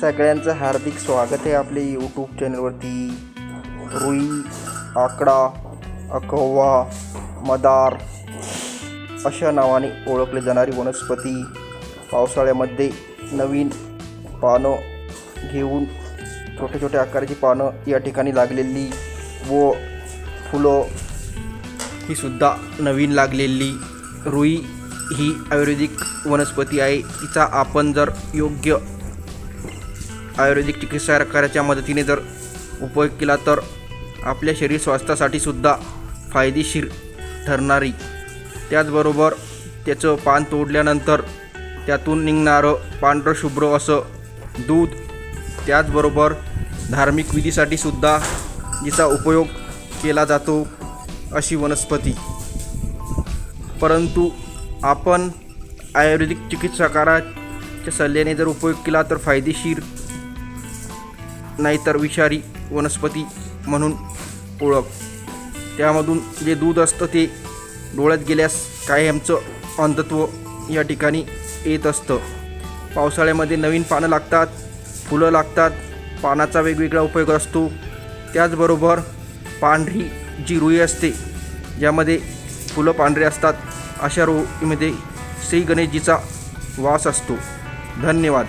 सगळ्यांचं हार्दिक स्वागत आहे आपले यूट्यूब चॅनलवरती रुई आकडा अकवा मदार अशा नावाने ओळखले जाणारी वनस्पती पावसाळ्यामध्ये नवीन पानं घेऊन छोट्या छोट्या आकाराची पानं या ठिकाणी लागलेली व फुलं ही सुद्धा नवीन लागलेली. रुई ही आयुर्वेदिक वनस्पती आहे. तिचा आपण जर योग्य आयुर्वेदिक चिकित्साकाराच्या मदतीने जर उपयोग केला तर आपल्या शरीर स्वास्थ्यासाठी सुद्धा फायदेशीर ठरणारी. त्याचबरोबर त्याचं पान तोडल्यानंतर त्यातून निघणारं पांढरं शुभ्र असं दूध त्याचबरोबर धार्मिक विधीसाठी सुद्धा जिचा उपयोग केला जातो अशी वनस्पती. परंतु आपण आयुर्वेदिक चिकित्सकाराच्या सल्ल्याने जर उपयोग केला तर फायदेशीर नाहीतर विषारी वनस्पती म्हणून ओळख. त्यामधून जे दूध असतं ते डोळ्यात गेल्यास कायमचं अंधत्व या ठिकाणी येत असतं. पावसाळ्यामध्ये नवीन पानं लागतात फुलं लागतात पानाचा वेगवेगळा उपयोग असतो. त्याचबरोबर पांढरी जी रुई असते ज्यामध्ये फुलं पांढरे असतात अशा रुईमध्ये श्री गणेशजीचा वास असतो. धन्यवाद.